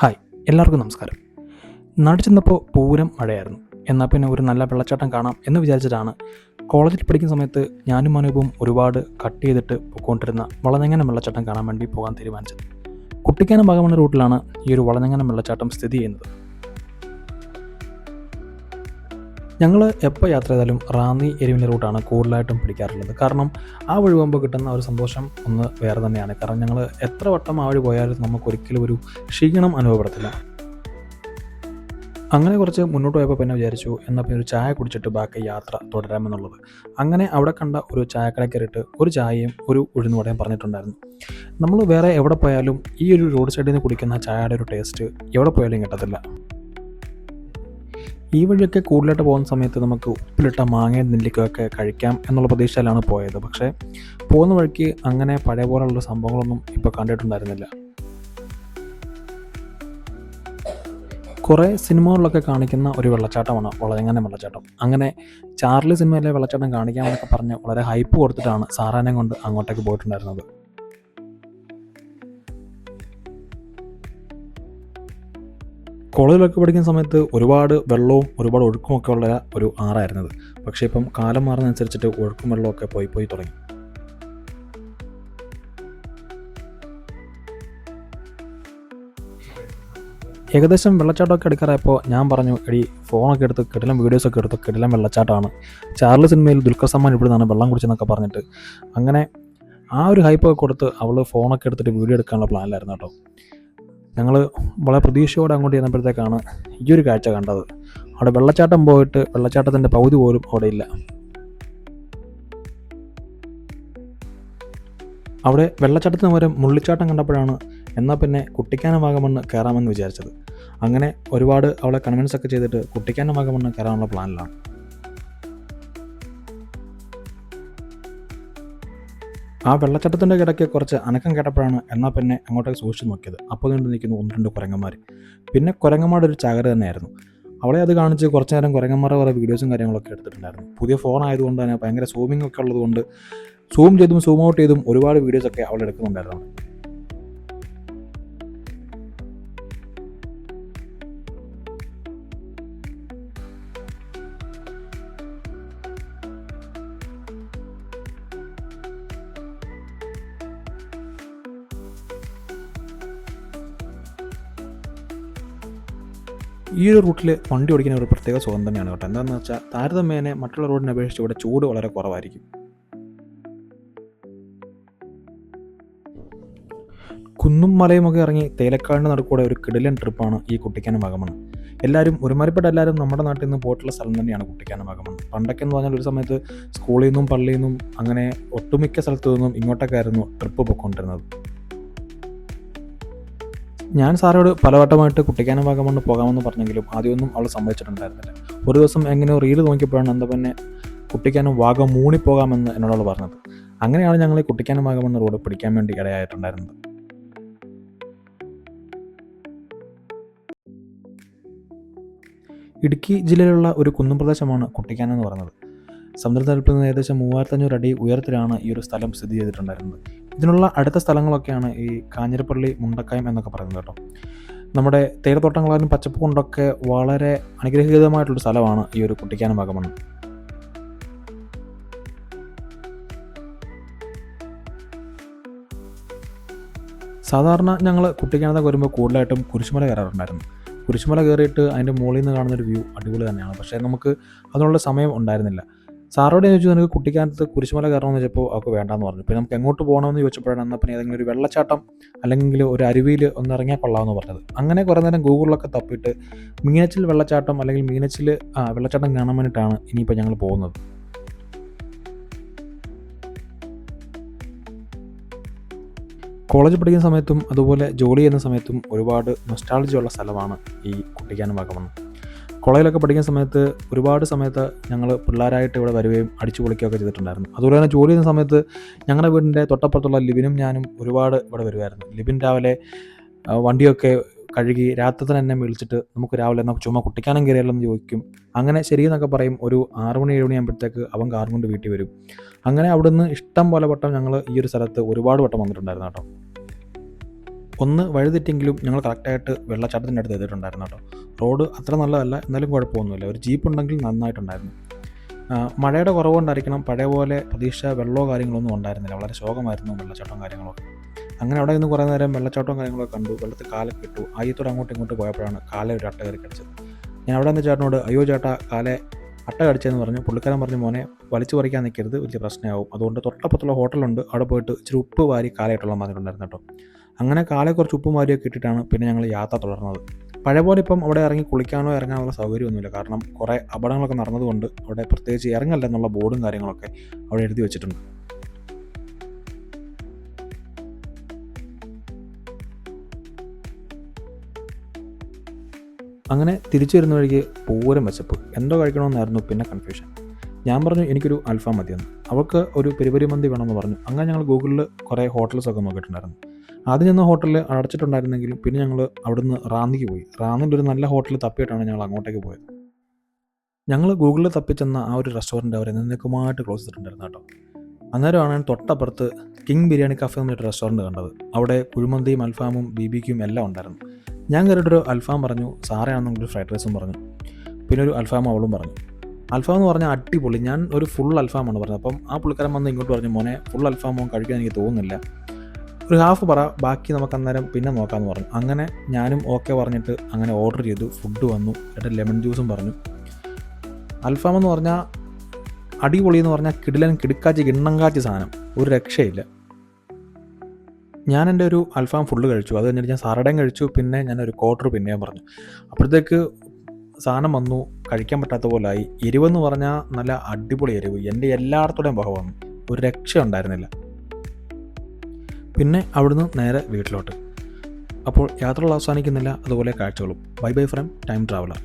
Hi എല്ലാവർക്കും നമസ്കാരം. നാട്ടിൽ ചെന്നപ്പോൾ പൂരം മഴയായിരുന്നു. എന്നാൽ പിന്നെ ഒരു നല്ല വെള്ളച്ചാട്ടം കാണാം എന്ന് വിചാരിച്ചിട്ടാണ് കോളേജിൽ പഠിക്കുന്ന സമയത്ത് ഞാനും മനൂപും ഒരുപാട് കട്ട് ചെയ്തിട്ട് പോയിക്കൊണ്ടിരുന്ന വളഞ്ഞങ്ങനെ വെള്ളച്ചാട്ടം കാണാൻ വേണ്ടി പോകാൻ തീരുമാനിച്ചത്. കുട്ടിക്കാനം ഭാഗമുള്ള റൂട്ടിലാണ് ഈ ഒരു വളഞ്ഞങ്ങനെ വെള്ളച്ചാട്ടം സ്ഥിതി ചെയ്യുന്നത്. ഞങ്ങൾ എപ്പോൾ യാത്ര ചെയ്താലും റാന്നി എരിവിന്റെ റൂട്ടാണ് കൂടുതലായിട്ടും പിടിക്കാറുള്ളത്. കാരണം ആ വഴി പോകുമ്പോൾ കിട്ടുന്ന ഒരു സന്തോഷം ഒന്ന് വേറെ തന്നെയാണ്. കാരണം ഞങ്ങൾ എത്ര വട്ടം ആ വഴി പോയാലും നമുക്ക് ഒരിക്കലും ഒരു ക്ഷീണം അനുഭവപ്പെടത്തില്ല. അങ്ങനെ കുറച്ച് മുന്നോട്ട് പോയപ്പോൾ പിന്നെ വിചാരിച്ചു എന്നാൽ പിന്നെ ഒരു ചായ കുടിച്ചിട്ട് ബാക്കി യാത്ര തുടരാമെന്നുള്ളത്. അങ്ങനെ അവിടെ കണ്ട ഒരു ചായക്കട കയറിയിട്ട് ഒരു ചായയും ഒരു ഉഴുന്നുവടയും പറഞ്ഞിട്ടുണ്ടായിരുന്നു. നമ്മൾ വേറെ എവിടെ പോയാലും ഈ ഒരു റോഡ് സൈഡിൽ നിന്ന് കുടിക്കുന്ന ചായയുടെ ഒരു ടേസ്റ്റ് എവിടെ പോയാലും കിട്ടത്തില്ല. ഈ വഴിയൊക്കെ കൂടുതലായിട്ട് പോകുന്ന സമയത്ത് നമുക്ക് ഉപ്പിലിട്ട മാങ്ങയും നെല്ലിക്കൊക്കെ കഴിക്കാം എന്നുള്ള പ്രതീക്ഷയിലാണ് പോയത്. പക്ഷേ പോകുന്ന വഴിക്ക് അങ്ങനെ പഴയ പോലുള്ള സംഭവങ്ങളൊന്നും ഇപ്പോൾ കണ്ടിട്ടുണ്ടായിരുന്നില്ല. കുറേ സിനിമകളിലൊക്കെ കാണിക്കുന്ന ഒരു വെള്ളച്ചാട്ടമാണ് വളരെങ്ങനെ വെള്ളച്ചാട്ടം. അങ്ങനെ ചാർലി സിനിമയിലെ വെള്ളച്ചാട്ടം കാണിക്കാമെന്നൊക്കെ പറഞ്ഞ് വളരെ ഹൈപ്പ് കൊടുത്തിട്ടാണ് സാറാനെ കൊണ്ട് അങ്ങോട്ടേക്ക് പോയിട്ടുണ്ടായിരുന്നത്. കോളേജിലൊക്കെ പഠിക്കുന്ന സമയത്ത് ഒരുപാട് വെള്ളവും ഒരുപാട് ഒഴുക്കും ഒക്കെ ഉള്ള ഒരു ആറായിരുന്നത്. പക്ഷേ ഇപ്പം കാലം മാറുന്നതനുസരിച്ചിട്ട് ഒഴുക്കും വെള്ളമൊക്കെ പോയി പോയി തുടങ്ങി. ഏകദേശം വെള്ളച്ചാട്ടമൊക്കെ എടുക്കാറായപ്പോൾ ഞാൻ പറഞ്ഞു എടി ഫോണൊക്കെ എടുത്ത് കിടിലം വീഡിയോസൊക്കെ എടുത്ത് കിടിലം വെള്ളച്ചാട്ടമാണ്. ചാർലി സിനിമയിൽ ദുൽഖർ സൽമാൻ ഇവിടുന്നാണ് വെള്ളം കുടിച്ചെന്നൊക്കെ പറഞ്ഞിട്ട്. അങ്ങനെ ആ ഒരു ഹൈപ്പൊക്കെ കൊടുത്ത് അവൾ ഫോണൊക്കെ എടുത്തിട്ട് വീഡിയോ എടുക്കാനുള്ള പ്ലാനിലായിരുന്നു കേട്ടോ. ഞങ്ങൾ വളരെ പ്രതീക്ഷയോടെ അങ്ങോട്ട് ചെന്നപ്പോഴത്തേക്കാണ് ഈ ഒരു കാഴ്ച കണ്ടത്. അവിടെ വെള്ളച്ചാട്ടം പോയിട്ട് വെള്ളച്ചാട്ടത്തിന്റെ പകുതി പോലും അവിടെ ഇല്ല. അവിടെ വെള്ളച്ചാട്ടത്തിന് പകരം മുള്ളിച്ചാട്ടം കണ്ടപ്പോഴാണ് എന്നാൽ പിന്നെ കുട്ടിക്കാനം വാഗമണ്ണ് കയറാമെന്ന് വിചാരിച്ചത്. അങ്ങനെ ഒരുപാട് അവളെ കൺവിൻസ് ഒക്കെ ചെയ്തിട്ട് കുട്ടിക്കാനം വാഗമണ്ണ് കയറാനുള്ള പ്ലാനിലാണ് ആ വെള്ളച്ചാട്ടത്തിന്റെ കിടക്ക് കുറച്ച് അനക്കം കേട്ടപ്പോഴാണ് എന്നാൽ പിന്നെ അങ്ങോട്ടേക്ക് സൂക്ഷിച്ച് നോക്കിയത്. അപ്പോൾ നീണ്ടു നിൽക്കുന്നു ഒന്ന് രണ്ട് കുരങ്ങന്മാർ പിന്നെ കുരങ്ങന്മാരുടെ ഒരു ചകര തന്നെയായിരുന്നു. അവളെ അത് കാണിച്ച് കുറച്ച് നേരം കുരങ്ങന്മാരുടെ കുറേ വീഡിയോസും കാര്യങ്ങളൊക്കെ എടുത്തിട്ടുണ്ടായിരുന്നു. പുതിയ ഫോൺ ആയതുകൊണ്ട് തന്നെ ഭയങ്കര സൂമിംഗ് ഒക്കെ ഉള്ളതുകൊണ്ട് സൂം ചെയ്തും സൂം ഔട്ട് ചെയ്തും ഒരുപാട് വീഡിയോസൊക്കെ അവൾ എടുക്കുന്നുണ്ടായിരുന്നു. ഈ ഒരു റൂട്ടിൽ വണ്ടി ഓടിക്കുന്ന ഒരു പ്രത്യേക സുഖം തന്നെയാണ് കേട്ടോ. എന്താണെന്ന് വെച്ചാൽ താരതമ്യേനെ മറ്റുള്ള റോഡിനെ അപേക്ഷിച്ച് ഇവിടെ ചൂട് വളരെ കുറവായിരിക്കും. കുന്നും മലയുമൊക്കെ ഇറങ്ങി തേലക്കാടിന്റെ നടുക്കൂടെ ഒരു കിടിലൻ ട്രിപ്പാണ് ഈ കുട്ടിക്കാനം വാഗമൺ എല്ലാവരും ഒരുമാതിരിപ്പെട്ട എല്ലാവരും നമ്മുടെ നാട്ടിൽ നിന്ന് പോയിട്ടുള്ള സ്ഥലം തന്നെയാണ് കുട്ടിക്കാനം വാഗമൺ പണ്ടൊക്കെ എന്ന് പറഞ്ഞാൽ ഒരു സമയത്ത് സ്കൂളിൽ നിന്നും പള്ളിയിൽ നിന്നും അങ്ങനെ ഒട്ടുമിക്ക സ്ഥലത്തു നിന്നും ഇങ്ങോട്ടൊക്കെ ആയിരുന്നു ട്രിപ്പ് പോയിക്കൊണ്ടിരുന്നത്. ഞാൻ സാറോട് പലവട്ടമായിട്ട് കുട്ടിക്കാനം വാഗമണ്ണ് പോകാമെന്ന് പറഞ്ഞെങ്കിലും ആദ്യമൊന്നും അവൾ സമ്മതിച്ചിട്ടുണ്ടായിരുന്നില്ല. ഒരു ദിവസം എങ്ങനെയോ റീൽ നോക്കിയപ്പോഴാണ് എന്താ പിന്നെ കുട്ടിക്കാനം വാഗം മൂണിപ്പോകാമെന്ന് എന്നോട് പറഞ്ഞത്. അങ്ങനെയാണ് ഞങ്ങൾ കുട്ടിക്കാനം വാഗമണ്ണ് റോഡ് പിടിക്കാൻ വേണ്ടി ഇടയായിട്ടുണ്ടായിരുന്നത്. ഇടുക്കി ജില്ലയിലുള്ള ഒരു കുന്നും പ്രദേശമാണ് കുട്ടിക്കാനം എന്ന് പറയുന്നത്. സമുദ്രതലത്തിൽ നിന്ന് ഏകദേശം മൂവായിരത്തഞ്ഞൂറ് അടി ഉയരത്തിലാണ് ഈ ഒരു സ്ഥലം സ്ഥിതി ചെയ്തിട്ടുണ്ടായിരുന്നത്. ഇതിനുള്ള അടുത്ത സ്ഥലങ്ങളൊക്കെയാണ് ഈ കാഞ്ഞിരപ്പള്ളി മുണ്ടക്കയം എന്നൊക്കെ പറയുന്നത് കേട്ടോ. നമ്മുടെ തേയിലത്തോട്ടങ്ങളാലും പച്ചപ്പ് കൊണ്ടൊക്കെ വളരെ അനുഗ്രഹീതമായിട്ടുള്ളൊരു സ്ഥലമാണ് ഈ ഒരു കുട്ടിക്കാനം ഭാഗമാണ് സാധാരണ ഞങ്ങൾ കുട്ടിക്കാനത്തൊക്കെ വരുമ്പോൾ കൂടുതലായിട്ടും കുരിശുമല കയറാറുണ്ടായിരുന്നു. കുരിശുമല കയറിയിട്ട് അതിന്റെ മുകളിൽ നിന്ന് കാണുന്നൊരു വ്യൂ അടിപൊളി തന്നെയാണ്. പക്ഷേ നമുക്ക് അതിനുള്ള സമയം ഉണ്ടായിരുന്നില്ല. സാറോട് ചോദിച്ചു നിനക്ക് കുട്ടിക്കാനത്ത് കുരിശുമല കയറണമെന്ന് ചോദിച്ചപ്പോൾ അവർക്ക് വേണ്ടാന്ന് പറഞ്ഞു. പിന്നെ നമുക്ക് എങ്ങോട്ട് പോകണമെന്ന് ചോദിച്ചപ്പോഴാണ് എന്നാൽ ഏതെങ്കിലും ഒരു വെള്ളച്ചാട്ടം അല്ലെങ്കിൽ ഒരു അരുവിയിൽ ഒന്ന് ഇറങ്ങിയാൽ കൊള്ളാമെന്ന് പറഞ്ഞത്. അങ്ങനെ കുറേ നേരം ഗൂഗിളിലൊക്കെ തപ്പിയിട്ട് മീനച്ചിൽ വെള്ളച്ചാട്ടം അല്ലെങ്കിൽ മീനച്ചിൽ വെള്ളച്ചാട്ടം കാണാൻ വേണ്ടിയിട്ടാണ് ഇനിയിപ്പോൾ ഞങ്ങൾ പോകുന്നത്. കോളേജ് പഠിക്കുന്ന സമയത്തും അതുപോലെ ജോലി ചെയ്യുന്ന സമയത്തും ഒരുപാട് നൊസ്റ്റാളജി ഉള്ള സ്ഥലമാണ് ഈ കുട്ടിക്കാനം വാഗമൺ കോളേജിലൊക്കെ പഠിക്കുന്ന സമയത്ത് ഒരുപാട് സമയത്ത് ഞങ്ങൾ പിള്ളേരായിട്ട് ഇവിടെ വരികയും അടിച്ചു പൊളിക്കുകയൊക്കെ ചെയ്തിട്ടുണ്ടായിരുന്നു. അതുപോലെ തന്നെ ജോലി ചെയ്യുന്ന സമയത്ത് ഞങ്ങളുടെ വീടിന്റെ തൊട്ടപ്പുറത്തുള്ള ലിബിനും ഞാനും ഒരുപാട് ഇവിടെ വരുമായിരുന്നു ലിബിൻ രാവിലെ വണ്ടിയൊക്കെ കഴുകി രാത്രി തന്നെ എന്നെ വിളിച്ചിട്ട് നമുക്ക് രാവിലെ നമുക്ക് ചുമ കുട്ടിക്കാനും കയറിയല്ലോ എന്ന് ചോദിക്കും. അങ്ങനെ ശരിയെന്നൊക്കെ പറയും. ഒരു ആറ് മണി ഏഴ് മണിയാകുമ്പോഴത്തേക്ക് അവൻ കാറും കൊണ്ട് വീട്ടിൽ വരും. അങ്ങനെ അവിടുന്ന് ഇഷ്ടം പോലെ വട്ടം ഞങ്ങൾ ഈ ഒരു സ്ഥലത്ത് ഒരുപാട് വട്ടം വന്നിട്ടുണ്ടായിരുന്നു കേട്ടോ. ഒന്ന് വഴിതെറ്റെങ്കിലും ഞങ്ങൾ കറക്റ്റായിട്ട് വെള്ളച്ചാട്ടത്തിന്റെ അടുത്ത് എത്തിയിട്ടുണ്ടായിരുന്നു കേട്ടോ. റോഡ് അത്ര നല്ലതല്ല എന്നാലും കുഴപ്പമൊന്നുമില്ല. ഒരു ജീപ്പ് ഉണ്ടെങ്കിൽ നന്നായിട്ടുണ്ടായിരുന്നു. മഴയുടെ കുറവുകൊണ്ടായിരിക്കണം പഴയ പോലെ പ്രതീക്ഷ വെള്ളമോ കാര്യങ്ങളൊന്നും ഉണ്ടായിരുന്നില്ല. വളരെ ശോകമായിരുന്നു വെള്ളച്ചാട്ടം കാര്യങ്ങളൊക്കെ. അങ്ങനെ അവിടെ നിന്ന് കുറേ നേരം വെള്ളച്ചാട്ടവും കാര്യങ്ങളൊക്കെ കണ്ടു. വെള്ളത്തിൽ കാലൊക്കെ ഇട്ടു. അയ്യത്തോടെ അങ്ങോട്ടും ഇങ്ങോട്ട് പോയപ്പോഴാണ് കാലെ ഒരു അട്ട കയറി കടിച്ചത്. ഞാൻ അവിടെ നിന്ന് ചേട്ടനോട് അയ്യോ ചേട്ടാ കാലെ അട്ട കടിച്ചതെന്ന് പറഞ്ഞു. പുള്ളിക്കാരൻ പറഞ്ഞു മോനെ വലിച്ചു പറിക്കാൻ നിൽക്കരുത്. വലിയ പ്രശ്നമാവും. അതുകൊണ്ട് തൊട്ടപ്പുറത്തുള്ള ഹോട്ടലുണ്ട്. അവിടെ പോയിട്ട് ഇച്ചിരി ഉപ്പ് വാരി കാലയിട്ടുള്ള പറഞ്ഞിട്ടുണ്ടായിരുന്നു കേട്ടോ. അങ്ങനെ കാലെ കുറച്ച് ഉപ്പ് വാരിയൊക്കെ ഇട്ടിട്ടാണ് പിന്നെ ഞങ്ങൾ യാത്ര തുടർന്നത്. പഴയ പോലെ ഇപ്പം അവിടെ ഇറങ്ങി കുളിക്കാനോ ഇറങ്ങാനുള്ള സൗകര്യമൊന്നുമില്ല. കാരണം കുറേ അപകടങ്ങളൊക്കെ നടന്നതുകൊണ്ട് അവിടെ പ്രത്യേകിച്ച് ഇറങ്ങല്ല എന്നുള്ള ബോർഡും കാര്യങ്ങളൊക്കെ അവിടെ എഴുതി വെച്ചിട്ടുണ്ട്. അങ്ങനെ തിരിച്ചു വരുന്ന വഴിക്ക് പൂരം വെച്ചപ്പ് എന്തോ കഴിക്കണമെന്നായിരുന്നു പിന്നെ കൺഫ്യൂഷൻ ഞാൻ പറഞ്ഞു എനിക്കൊരു അൽഫാം മതിയെന്ന്. അവൾക്ക് ഒരു പെരുപരി മന്തി വേണമെന്ന് പറഞ്ഞു. അങ്ങനെ ഞങ്ങൾ ഗൂഗിളിൽ കുറേ ഹോട്ടൽസൊക്കെ നോക്കിയിട്ടുണ്ടായിരുന്നു. ആദ്യം ചെന്ന ഹോട്ടലിൽ അടച്ചിട്ടുണ്ടായിരുന്നെങ്കിലും പിന്നെ ഞങ്ങൾ അവിടുന്ന് റാന്നിക്ക് പോയി. റാന്നിന്റെ ഒരു നല്ല ഹോട്ടൽ തപ്പിയിട്ടാണ് ഞങ്ങൾ അങ്ങോട്ടേക്ക് പോയത്. ഞങ്ങൾ ഗൂഗിളിൽ തപ്പിച്ചെന്ന ആ ഒരു റെസ്റ്റോറന്റ് അവർ എന്നേക്കുമായിട്ട് ക്ലോസ് ചെയ്തിട്ടുണ്ടായിരുന്നു കേട്ടോ. അന്നേരമാണ് ഞാൻ തൊട്ടപ്പുറത്ത് കിങ് ബിരിയാണി കഫേ എന്നൊരു റെസ്റ്റോറന്റ് കണ്ടത്. അവിടെ കുഴിമന്തിയും അൽഫാമും ബി ബിക്കും എല്ലാം ഉണ്ടായിരുന്നു. ഞാൻ കയറിയിട്ടൊരു അൽഫാം പറഞ്ഞു സാറയാണെന്നുള്ളൊരു ഫ്രൈഡ് റൈസും പറഞ്ഞു. പിന്നെ ഒരു അൽഫാം അവളും പറഞ്ഞു. അൽഫാം എന്ന് പറഞ്ഞാൽ അടിപൊളി. ഞാൻ ഒരു ഫുൾ അൽഫാമാണ് പറഞ്ഞത്. അപ്പം ആ പുള്ളിക്കാരൻ വന്ന് ഇങ്ങോട്ട് പറഞ്ഞു മോനെ ഫുൾ അൽഫാമോ കഴിക്കാൻ എനിക്ക് തോന്നുന്നില്ല. ഒരു ഹാഫ് പറ ബാക്കി നമുക്ക് അന്നേരം പിന്നെ നോക്കാമെന്ന് പറഞ്ഞു. അങ്ങനെ ഞാനും ഓക്കെ പറഞ്ഞിട്ട് അങ്ങനെ ഓർഡർ ചെയ്തു ഫുഡ് വന്നു എന്നിട്ട് ലെമൺ ജ്യൂസും പറഞ്ഞു. അൽഫാം എന്ന് പറഞ്ഞാൽ അടിപൊളി എന്ന് പറഞ്ഞാൽ കിടിലൻ കിടുക്കാച്ചി കിണ്ണങ്കാച്ചി സാധനം. ഒരു രക്ഷയില്ല. ഞാൻ എന്റെ ഒരു അൽഫാം ഫുള്ള് കഴിച്ചു. അത് ഞാൻ സാറടയും കഴിച്ചു. പിന്നെ ഞാൻ ഒരു ക്വാർട്ടർ പിന്നെയും പറഞ്ഞു. അപ്പോഴത്തേക്ക് സാധനം വന്നു കഴിക്കാൻ പറ്റാത്ത പോലെ ആയി. എരിവെന്ന് പറഞ്ഞാൽ നല്ല അടിപൊളി എരിവ്. എന്റെ എല്ലായിടത്തോടെയും ബഹ ഒരു രക്ഷ ഉണ്ടായിരുന്നില്ല. പിന്നെ അവിടുന്ന് നേരെ വീട്ടിലോട്ട്. അപ്പോൾ യാത്രകൾ അവസാനിക്കുന്നില്ല അതുപോലെ കാഴ്ചകളും. Bye bye from time traveller